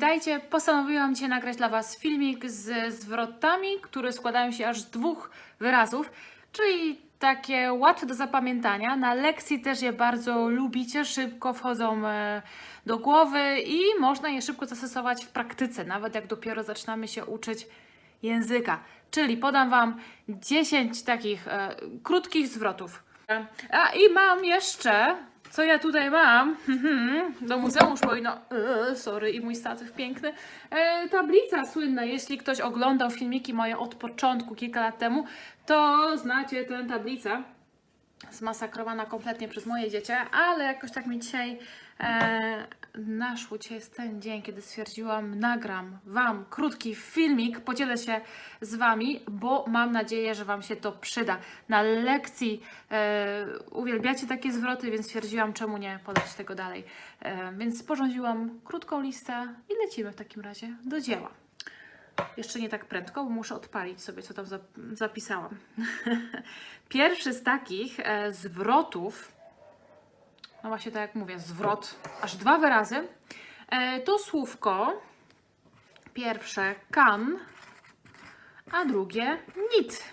Witajcie! Postanowiłam dzisiaj nagrać dla Was filmik z zwrotami, które składają się aż z dwóch wyrazów, czyli takie łatwe do zapamiętania. Na lekcji też je bardzo lubicie, szybko wchodzą e, do głowy i można je szybko zastosować w praktyce, nawet jak dopiero zaczynamy się uczyć języka. Czyli podam Wam 10 takich e, krótkich zwrotów. A i mam jeszcze, co ja tutaj mam, Mhm, do muzeum powinno, e, sorry, i mój statyw piękny, e, tablica słynna, jeśli ktoś oglądał filmiki moje od początku, kilka lat temu, to znacie tę tablicę zmasakrowana kompletnie przez moje dziecię, ale jakoś tak mi dzisiaj e, naszło. Dzisiaj jest ten dzień, kiedy stwierdziłam, nagram Wam krótki filmik, podzielę się z Wami, bo mam nadzieję, że Wam się to przyda. Na lekcji e, uwielbiacie takie zwroty, więc stwierdziłam, czemu nie podać tego dalej. E, więc sporządziłam krótką listę i lecimy w takim razie do dzieła. Jeszcze nie tak prędko, bo muszę odpalić sobie, co tam zap- zapisałam. Pierwszy z takich e, zwrotów, no właśnie tak jak mówię, zwrot, aż dwa wyrazy, e, to słówko pierwsze kan, a drugie nit.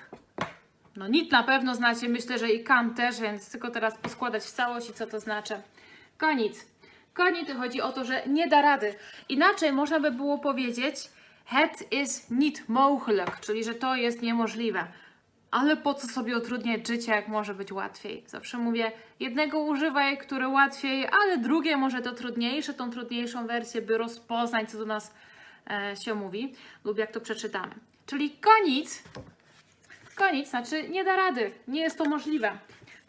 No nit na pewno znacie, myślę, że i kan też, więc tylko teraz poskładać w całość i co to znaczy. Koniec. Koniec chodzi o to, że nie da rady. Inaczej można by było powiedzieć het is niet mogelijk, czyli że to jest niemożliwe. Ale po co sobie utrudniać życie, jak może być łatwiej? Zawsze mówię, jednego używaj, które łatwiej, ale drugie może to trudniejsze, tą trudniejszą wersję, by rozpoznać, co do nas e, się mówi, lub jak to przeczytamy. Czyli koniec, koniec znaczy nie da rady, nie jest to możliwe.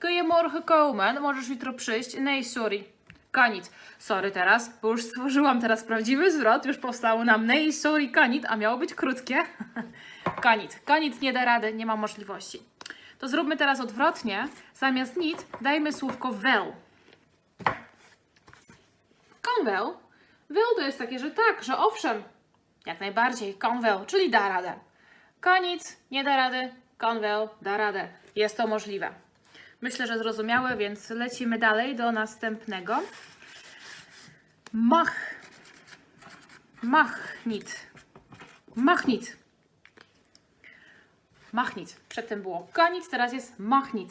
Kun je morgen komen? Możesz jutro przyjść? Nee, sorry. Koniec. Sorry teraz, bo już stworzyłam teraz prawdziwy zwrot, już powstało nam nee, sorry, koniec, a miało być krótkie. koniec. Koniec nie da rady, nie ma możliwości. To zróbmy teraz odwrotnie. Zamiast nit dajmy słówko wel. Kan wel. Wel to jest takie, że tak, że owszem. Jak najbardziej. Kan wel, czyli da radę. Koniec, nie da rady. Kan wel, da radę. Jest to możliwe. Myślę, że zrozumiałe, więc lecimy dalej do następnego. Mach. Machnit. Machnit. Machnit. Przedtem było koniec, teraz jest machnit.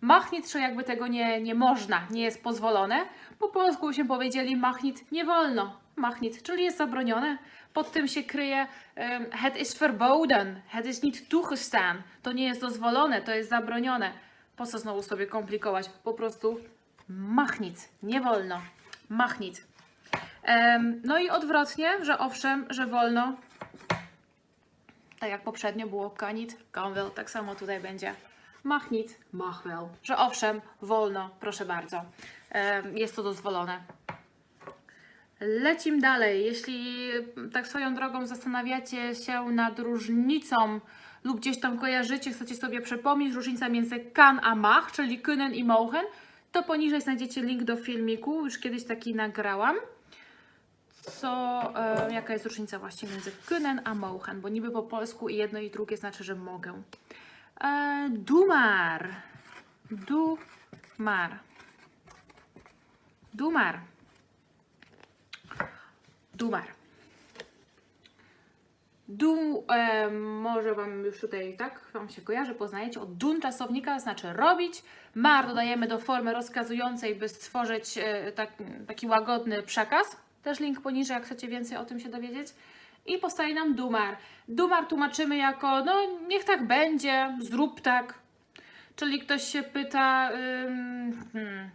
Machnit, czy jakby tego nie, nie można, nie jest pozwolone. Po polsku się powiedzieli machnit nie wolno. Machnit, czyli jest zabronione. Pod tym się kryje het is verboden, het is niet toegestaan. To nie jest dozwolone, to jest zabronione. Po co znowu sobie komplikować? Po prostu machnit, nie wolno. Machnit. Em, no i odwrotnie, że owszem, że wolno. Tak jak poprzednio było kanit, kanwel, tak samo tutaj będzie machnit, machwel. Że owszem, wolno, proszę bardzo. Jest to dozwolone. Lecim dalej. Jeśli tak swoją drogą zastanawiacie się nad różnicą lub gdzieś tam kojarzycie, chcecie sobie przypomnieć różnica między kan a mach, czyli können i mogen, to poniżej znajdziecie link do filmiku. Już kiedyś taki nagrałam. Co, e, jaka jest różnica właśnie między können a mogen, bo niby po polsku i jedno i drugie znaczy, że mogę. E, dumar. Dumar. Dumar. Dumar. Du, e, może Wam już tutaj tak Wam się kojarzy, poznajecie. Od dun czasownika znaczy robić. Mar dodajemy do formy rozkazującej, by stworzyć e, tak, taki łagodny przekaz. Też link poniżej, jak chcecie więcej o tym się dowiedzieć. I powstaje nam dumar. Dumar tłumaczymy jako, no niech tak będzie, zrób tak. Czyli ktoś się pyta, ym, hmm,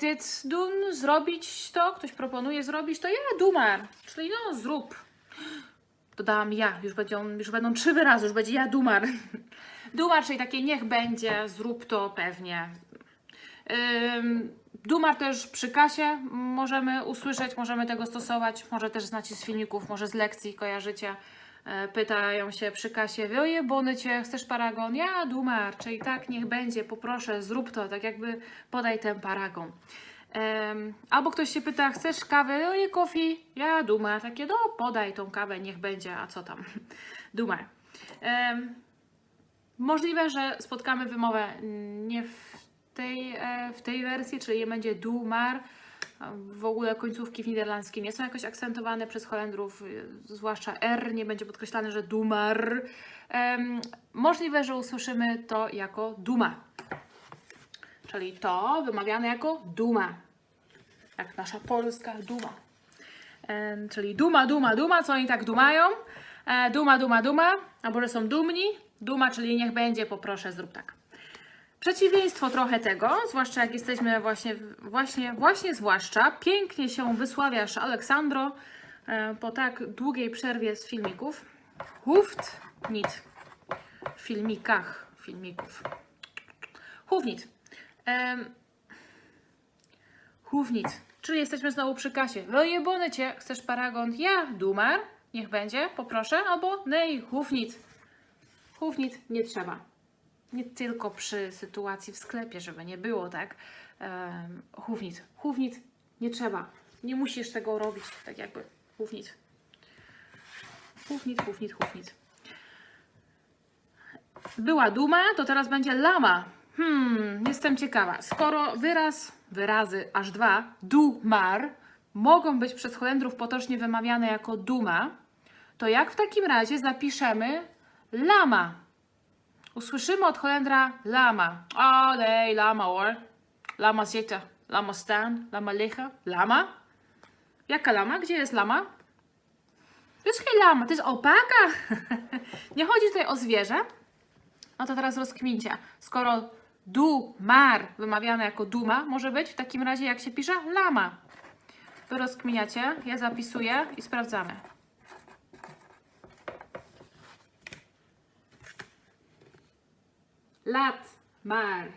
dit doen? Zrobić to? Ktoś proponuje zrobić to? Ja, dumar. Czyli no, zrób. Dodałam ja, już będą, już będą trzy wyrazy, już będzie ja, dumar. Dumar, czyli takie niech będzie, zrób to pewnie. Dumar też przy kasie możemy usłyszeć, możemy tego stosować, może też znacie z filmików, może z lekcji kojarzycie. E, Pytają się przy kasie, oje, bony cię, chcesz paragon? Ja, dumar, czyli tak, niech będzie, poproszę, zrób to, tak jakby podaj ten paragon. Em, albo ktoś się pyta, chcesz kawę? Oje, kofi? Ja, dumar, takie, no podaj tą kawę, niech będzie, a co tam? Dumar. Em, Możliwe, że spotkamy wymowę nie w tej, e, w tej wersji, czyli będzie dumar, W ogóle końcówki w niderlandzkim nie są jakoś akcentowane przez Holendrów, y, zwłaszcza R nie będzie podkreślane, że dumar. Em, możliwe, że usłyszymy to jako duma. Czyli to wymawiane jako duma. Jak nasza polska duma. Em, czyli duma, duma, duma, co oni tak dumają? E, duma, duma, duma, albo że są dumni. Duma, czyli niech będzie, poproszę, zrób tak. Przeciwieństwo trochę tego, zwłaszcza jak jesteśmy właśnie, właśnie, właśnie zwłaszcza, pięknie się wysławiasz, Aleksandro, e, po tak długiej przerwie z filmików. Huft, nit. W filmikach, filmików. Hufnit. Em, Hufnit. Czyli jesteśmy znowu przy kasie. Wyjebony cię, chcesz paragon? Ja, dumar, niech będzie, poproszę, albo nej, hufnit. Hufnit nie trzeba nie tylko przy sytuacji w sklepie, żeby nie było, tak? Um, hufnit. Hufnit nie trzeba. Nie musisz tego robić, tak jakby. Hufnit. Hufnit, hufnit, hufnit. Była duma, to teraz będzie lama. Hmm, jestem ciekawa. Skoro wyraz, wyrazy aż dwa, dumar, mogą być przez Holendrów potocznie wymawiane jako duma, to jak w takim razie zapiszemy lama? Usłyszymy od Holendra lama. Nee, lama hoor. Lama zitten, lama staan, lama liggen. Lama? Jaka lama? Gdzie jest lama? To jest lama, to jest alpaka. Nie chodzi tutaj o zwierzę. No to teraz rozkmincie. Skoro du, mar wymawiane jako duma może być, w takim razie jak się pisze lama. Wy rozkminiacie, ja zapisuję i sprawdzamy. Lat, mar.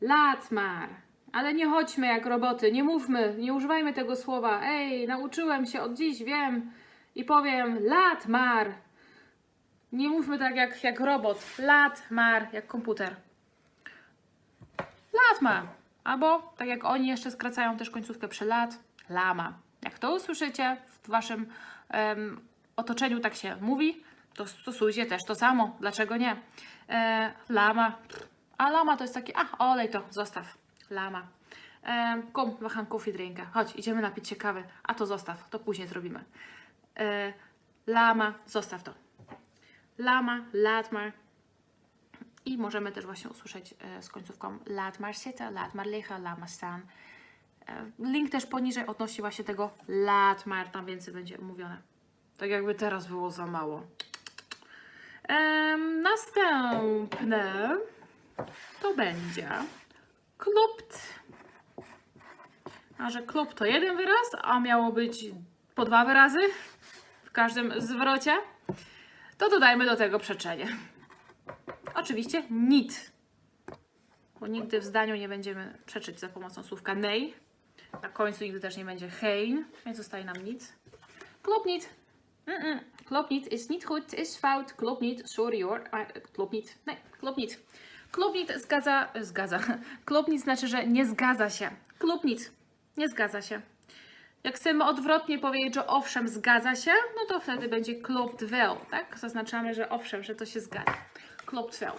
Lat, mar. Ale nie chodźmy jak roboty, nie mówmy, nie używajmy tego słowa. Ej, nauczyłem się od dziś, wiem i powiem lat, mar. Nie mówmy tak jak, jak robot. Lat, mar, jak komputer. Latma. Albo, tak jak oni jeszcze skracają też końcówkę przy lat, lama. Jak to usłyszycie w waszym em, otoczeniu, tak się mówi, to stosujcie też to samo. Dlaczego nie? E, lama. A lama to jest takie, a olej to, zostaw. Lama. E, kom, we gaan koffie drinken. Chodź, idziemy napić się kawy. A to zostaw, to później zrobimy. E, lama, zostaw to. Lama, laat maar. I możemy też właśnie usłyszeć e, z końcówką laat maar liggen, laat maar staan. E, link też poniżej odnosi właśnie tego laat maar, tam więcej będzie omówione. Tak jakby teraz było za mało. Następne to będzie klopt. A że klop to jeden wyraz, a miało być po dwa wyrazy w każdym zwrocie, to dodajmy do tego przeczenie. Oczywiście nit, bo nigdy w zdaniu nie będziemy przeczyć za pomocą słówka nej. Na końcu nigdy też nie będzie hein, więc zostaje nam nit. Klopt niet. Mm-mm. Klopt niet, is niet goed, fout, sorry hoor, maar klopt niet. Nee, klopt niet. Klopt niet zgadza, zgadza. Klopt znaczy, że nie zgadza się. Klopt nie zgadza się. Jak chcemy odwrotnie powiedzieć, że owszem, zgadza się, no to wtedy będzie klopt wel, tak? Zaznaczamy, że owszem, że to się zgadza. Klopt wel.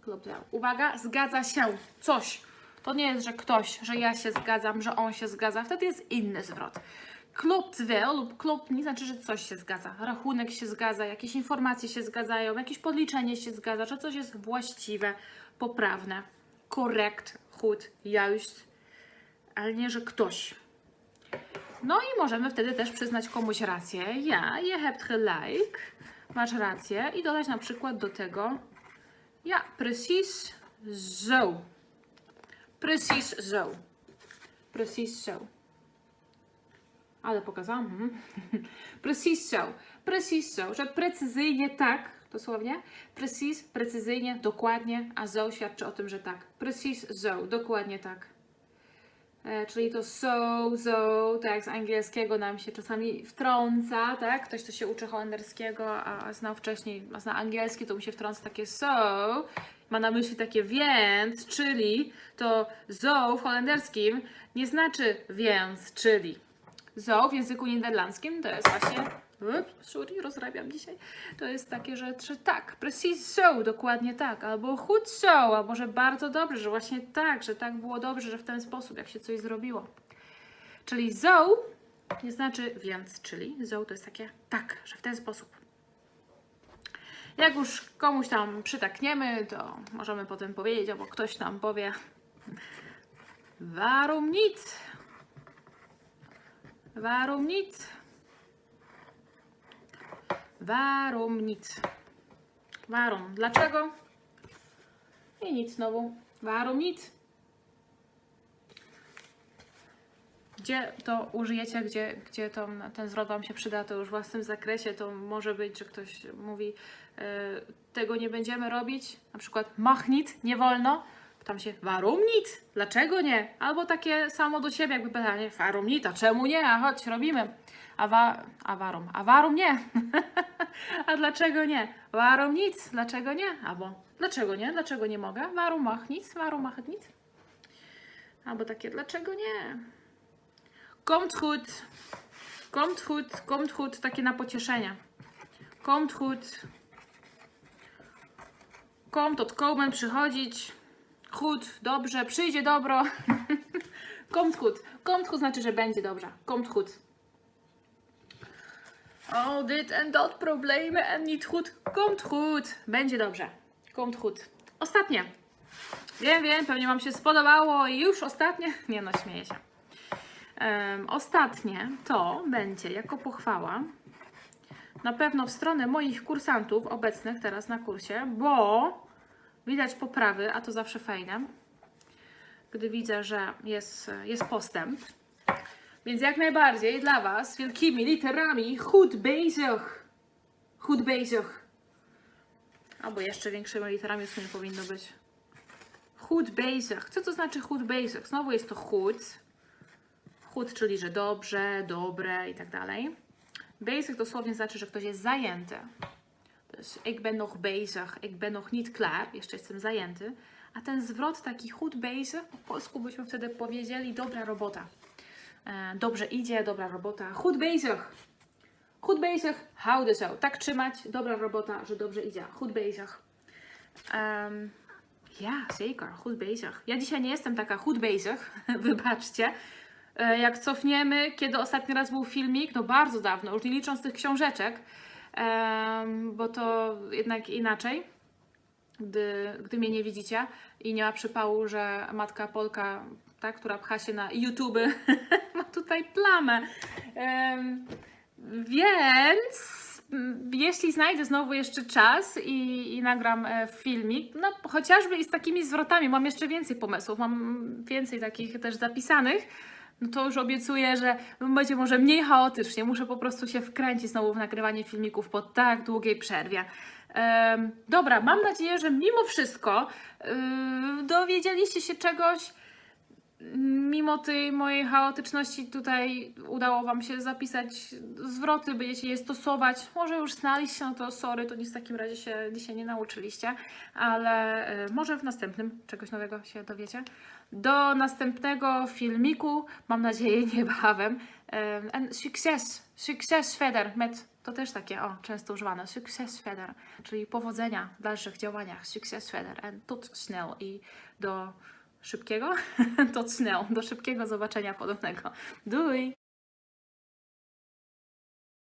Klopt wel. Uwaga, zgadza się coś. To nie jest, że ktoś, że ja się zgadzam, że on się zgadza. Wtedy jest inny zwrot. Klopt wel lub klopt nie znaczy, że coś się zgadza. Rachunek się zgadza, jakieś informacje się zgadzają, jakieś podliczenie się zgadza, że coś jest właściwe, poprawne, korrekt, goed, juist, ale nie, że ktoś. No i możemy wtedy też przyznać komuś rację. Ja, je hebt gelijk, masz rację i dodać na przykład do tego ja, precies zo. Precies zo. Precies zo. Ale pokazałam. mhm. Precies zo. Precies zo. Że precyzyjnie tak, dosłownie. Precies, precyzyjnie, dokładnie, a zo świadczy o tym, że tak. Precies zo, dokładnie tak. E, czyli to so, so, tak z angielskiego nam się czasami wtrąca, tak? Ktoś, kto się uczy holenderskiego, a znał wcześniej, a zna angielski, to mu się wtrąca takie so, ma na myśli takie więc, czyli to zo w holenderskim nie znaczy więc, czyli. Zo w języku niderlandzkim to jest właśnie. Sorry, rozrabiam dzisiaj. To jest takie, że, że tak, precies so, dokładnie tak, albo goed so, albo że bardzo dobrze, że właśnie tak, że tak było dobrze, że w ten sposób, jak się coś zrobiło. Czyli zo nie znaczy więc, czyli zo to jest takie tak, że w ten sposób. Jak już komuś tam przytakniemy, to możemy potem powiedzieć, albo ktoś nam powie Warum nicht? Warum nicht? Warum nicht? Warum? Dlaczego? I nic znowu. Warum nicht? Gdzie to użyjecie, gdzie, gdzie to, ten zwrot Wam się przyda, to już w własnym zakresie. To może być, że ktoś mówi, e, tego nie będziemy robić, na przykład mach nicht, nie wolno. Pytam się, warum nicht? Dlaczego nie? Albo takie samo do siebie, jakby pytanie, warum nicht? A czemu nie? A chodź, robimy. A, wa, a warum? A warum nie? a dlaczego nie? Warum nicht? Dlaczego nie? Albo dlaczego nie? Dlaczego nie mogę? Warum mach nicht? Warum mach nicht? Albo takie, dlaczego nie? Kommt gut. Kommt gut, kommt gut, takie na pocieszenie. Kommt gut. Kommt od komen przychodzić. Gut, dobrze, przyjdzie dobro. kommt gut. Kommt gut znaczy, że będzie dobrze. Kommt gut. Oh, dit en dat problemen en niet goed. Komt goed. Będzie dobrze. Komt goed. Ostatnie. Wiem, wiem, pewnie Wam się spodobało już ostatnie. Nie no, śmieję się. Em, ostatnie to będzie jako pochwała na pewno w stronę moich kursantów obecnych teraz na kursie, bo widać poprawy, a to zawsze fajne, gdy widzę, że jest, jest postęp. Więc jak najbardziej dla Was wielkimi literami goed bezig. Goed bezig. Albo jeszcze większymi literami w sumie powinno być. Goed bezig. Co to znaczy goed bezig? Znowu jest to goed. Goed, czyli że dobrze, dobre i tak dalej. Bezig dosłownie znaczy, że ktoś jest zajęty. Dus ik ben nog bezig, ik ben nog niet klaar, jeszcze jestem zajęty. A ten zwrot taki goed bezig, po polsku byśmy wtedy powiedzieli dobra robota. E, dobrze idzie, dobra robota. Goed bezig. Goed bezig, houden zo. Tak trzymać, dobra robota, że dobrze idzie. Goed bezig. Em, ja, zeker, goed bezig. Ja dzisiaj nie jestem taka goed bezig, wybaczcie. E, Jak cofniemy, kiedy ostatni raz był filmik, no bardzo dawno, już nie licząc tych książeczek, em, bo to jednak inaczej, gdy, gdy mnie nie widzicie i nie ma przypału, że matka Polka, ta, która pcha się na YouTube, tutaj plamę. Em, więc jeśli znajdę znowu jeszcze czas i, i nagram e, filmik, no chociażby i z takimi zwrotami, mam jeszcze więcej pomysłów, mam więcej takich też zapisanych, no to już obiecuję, że będzie może mniej chaotycznie. Muszę po prostu się wkręcić znowu w nagrywanie filmików po tak długiej przerwie. Em, dobra, mam nadzieję, że mimo wszystko yy, dowiedzieliście się czegoś. Mimo tej mojej chaotyczności tutaj udało Wam się zapisać zwroty, będziecie je stosować. Może już znaliście, no to sorry, to nic w takim razie się dzisiaj nie nauczyliście, ale y, może w następnym czegoś nowego się dowiecie. Do następnego filmiku, mam nadzieję niebawem. Em, En succes, succes verder met, to też takie, o, często używane, succes verder, czyli powodzenia w dalszych działaniach, succes verder en tot snel i do szybkiego, tot snel, do szybkiego zobaczenia podobnego. Doei!